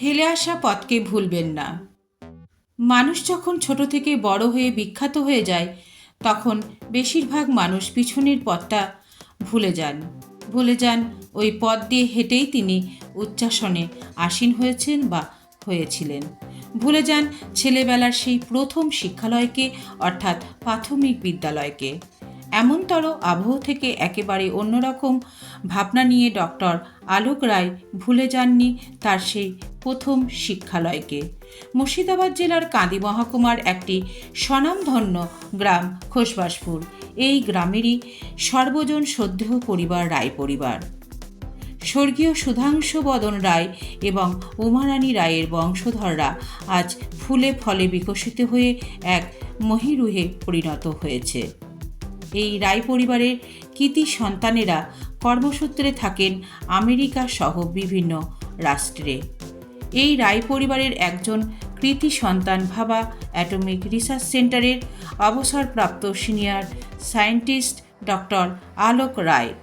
ফেলে আসা পথকে ভুলবেন না। মানুষ যখন ছোট থেকে বড় হয়ে বিখ্যাত হয়ে যায়, তখন বেশিরভাগ মানুষ পিছনের পথটা ভুলে যান। ভুলে যান ওই পথ দিয়ে হেঁটেই তিনি উচ্চাসনে আসীন হয়েছেন বা হয়েছিলেন। ভুলে যান ছেলেবেলার সেই প্রথম শিক্ষালয়কে, অর্থাৎ প্রাথমিক বিদ্যালয়কে। এমনতর আবহ থেকে একেবারে অন্যরকম ভাবনা নিয়ে ডক্টর আলোক রায় ভুলে যাননি তার সেই প্রথম শিক্ষালয়কে। মুর্শিদাবাদ জেলার কাঁদি মহকুমার একটি স্বনামধন্য গ্রাম খোসবাসপুর এই গ্রামেরই সর্বজন শ্রদ্ধেয় পরিবার রায় পরিবার। স্বর্গীয় সুধাংশু বদন রায় এবং উমারানী রায়ের বংশধররা আজ ফুলে ফলে বিকশিত হয়ে এক মহিরুহে পরিণত হয়েছে। এই রায় পরিবারের কৃতি সন্তানেরা কর্মসূত্রে থাকেন আমেরিকা সহ বিভিন্ন রাষ্ট্রে। এই রায় পরিবারের একজন কৃতি সন্তান ভাবা অ্যাটমিক রিসার্চ সেন্টারের অবসরপ্রাপ্ত senior scientist doctor Alok Roy.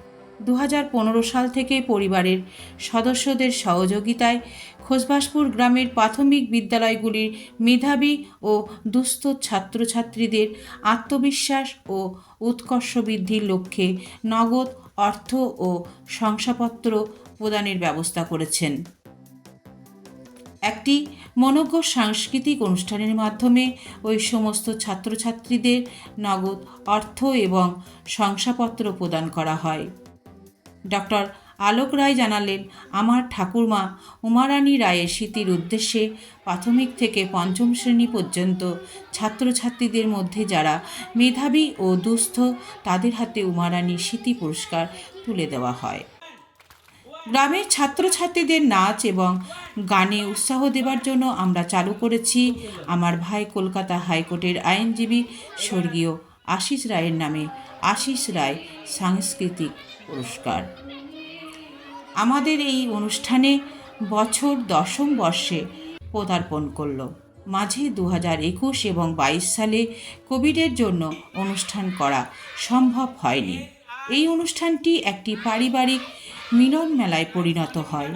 দু হাজার পনেরো সাল থেকে পরিবারের সদস্যদের সহযোগিতায় খোসবাসপুর গ্রামের প্রাথমিক বিদ্যালয়গুলির মেধাবী ও দুস্থ ছাত্রছাত্রীদের আত্মবিশ্বাস ও উৎকর্ষ বৃদ্ধির লক্ষ্যে নগদ অর্থ ও শংসাপত্র প্রদানের ব্যবস্থা করেছেন। একটি মনোজ্ঞ সাংস্কৃতিক অনুষ্ঠানের মাধ্যমে ওই সমস্ত ছাত্রছাত্রীদের নগদ অর্থ এবং শংসাপত্র প্রদান করা হয়। ডক্টর আলোক রায় জানালেন, আমার ঠাকুরমা উমারানী রায়ের স্মৃতির উদ্দেশ্যে প্রাথমিক থেকে পঞ্চম শ্রেণি পর্যন্ত ছাত্রছাত্রীদের মধ্যে যারা মেধাবী ও দুস্থ, তাদের হাতে উমারানী স্মৃতি পুরস্কার তুলে দেওয়া হয়। গ্রামের ছাত্রছাত্রীদের নাচ এবং গানে উৎসাহ দেবার জন্য আমরা চালু করেছি আমার ভাই কলকাতা হাইকোর্টের আইনজীবী স্বর্গীয় আশিস রায়ের নামে আশিস রায় সাংস্কৃতিক পুরস্কার। আমাদের এই অনুষ্ঠানে বছর দশম বর্ষে পদার্পণ করল। মাঝে দু হাজার একুশ এবং বাইশ সালে কোভিডের জন্য অনুষ্ঠান করা সম্ভব হয়নি। এই অনুষ্ঠানটি একটি পারিবারিক মিলন মেলায় পরিণত হয়।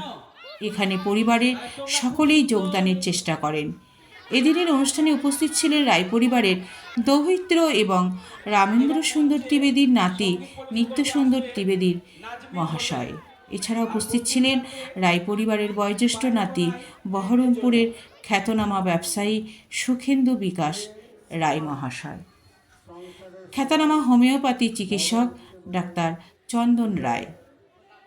এখানে পরিবারের সকলেই যোগদানের চেষ্টা করেন। এদিনের অনুষ্ঠানে উপস্থিত ছিলেন রায় পরিবারের দৌহিত্র এবং রামেন্দ্র সুন্দর ত্রিবেদীর নাতি নিত্য সুন্দর ত্রিবেদীর মহাশয়। এছাড়া উপস্থিত ছিলেন রায় পরিবারের বয়োজ্যেষ্ঠ নাতি বহরমপুরের খ্যাতনামা ব্যবসায়ী সুখেন্দু বিকাশ রায় মহাশয়। খ্যাতনামা হোমিওপ্যাথি চিকিৎসক ডাক্তার চন্দন রায়।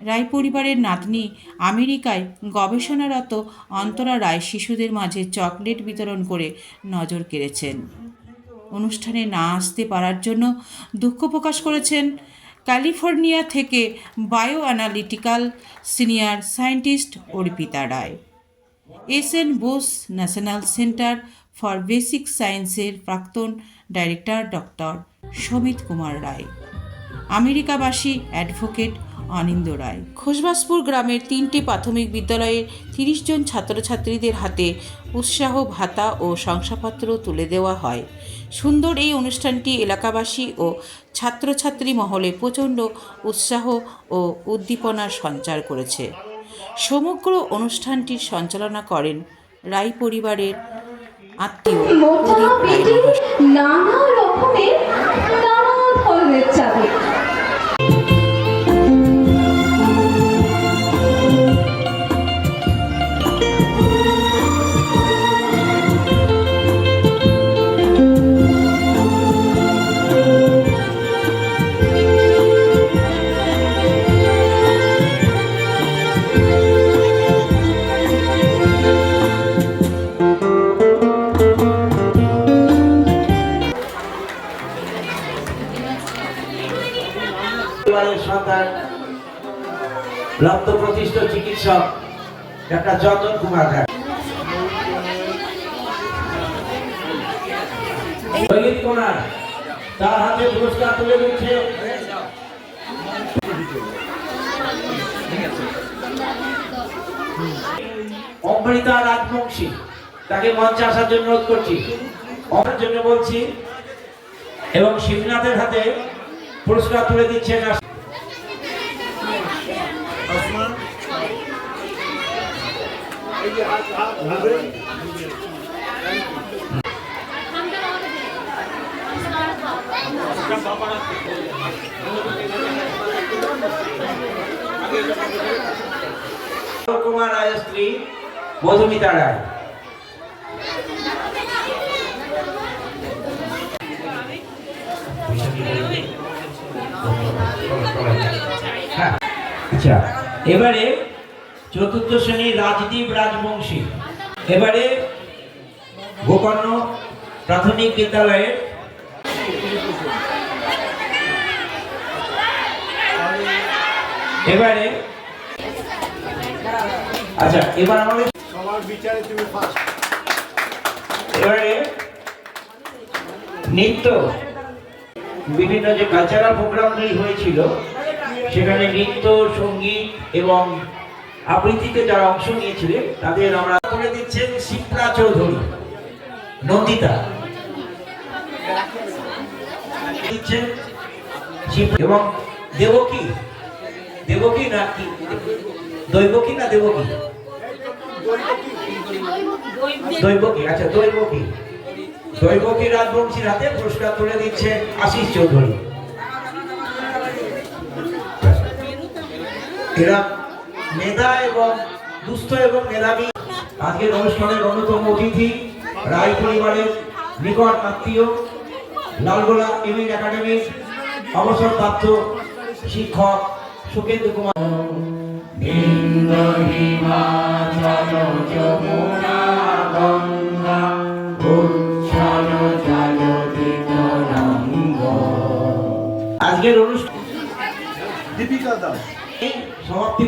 রায় পরিবারের নাতনি আমেরিকায় গবেষণারত অন্তরা রায় শিশুদের মাঝে চকলেট বিতরণ করে নজর কেড়েছেন। অনুষ্ঠানে না আসতে পারার জন্য দুঃখ প্রকাশ করেছেন ক্যালিফোর্নিয়া থেকে bio analytical senior scientist Arpita Roy. S N Bose National Centre for Basic সায়েন্সের প্রাক্তন ডাইরেক্টর ডক্টর সমিত কুমার রায়। আমেরিকাবাসী অ্যাডভোকেট অনিন্দ রায়। খোসবাসপুর গ্রামের তিনটি প্রাথমিক বিদ্যালয়ের তিরিশ জন ছাত্রছাত্রীদের হাতে উৎসাহ ভাতা ও শংসাপত্র তুলে দেওয়া হয়। সুন্দর এই অনুষ্ঠানটি এলাকাবাসী ও ছাত্রছাত্রী মহলে প্রচণ্ড উৎসাহ ও উদ্দীপনার সঞ্চার করেছে। সমগ্র অনুষ্ঠানটির সঞ্চালনা করেন রায় পরিবারের আত্মীয় প্রদীপ রায় চিকিৎসক ডাক্তার চন্দন কুমার রোহিত কুমার, তার হাতে পুরস্কার তুলে দিচ্ছে। অমৃতা রাজবংশী, তাকে মঞ্চে আসার জন্য অনুরোধ করছি। আমার জন্য বলছি, এবং শিবনাথের হাতে পুরস্কার তুলে দিচ্ছেন কুমার রায়ের স্ত্রী মধুমিতা রায়। হ্যাঁ, আচ্ছা এবারে চতুর্থ শ্রেণির রাজদীপ রাজবংশী। এবারে গোকর্ণ প্রাথমিক বিদ্যালয়ের এবারে আচ্ছা এবার আমাদের সবার বিচারে তুমি ফার্স্ট এবারে নৃত্য বিভিন্ন যে কালচারাল প্রোগ্রামগুলি হয়েছিল সেখানে নৃত্য সংগীত এবং আবৃত্তিতে যারা অংশ নিয়েছিলেন, তাদের আমরা তুলে দিচ্ছেন শিপ্রা চৌধুরী, নন্দিতা। দিচ্ছেন এবং দেবকী। দেবকী না কি? দৈবকী না দেবকী? দৈবকী আচ্ছা দৈবকী। দৈবকী রাজবংশীর হাতে পুরস্কার তুলে দিচ্ছে আশিস চৌধুরী। এরা মেধা এবং দুস্থ এবং মেধাবী। আজকের অনুষ্ঠানের অন্যতম অতিথি রায় পরিবারের নিকট আত্মীয় লালগোলা এমএন একাডেমির অবসরপ্রাপ্ত শিক্ষক সুকেন্দ্র কুমার। আজকের অনুষ্ঠান দীপিকা দাস। সমাপ্তি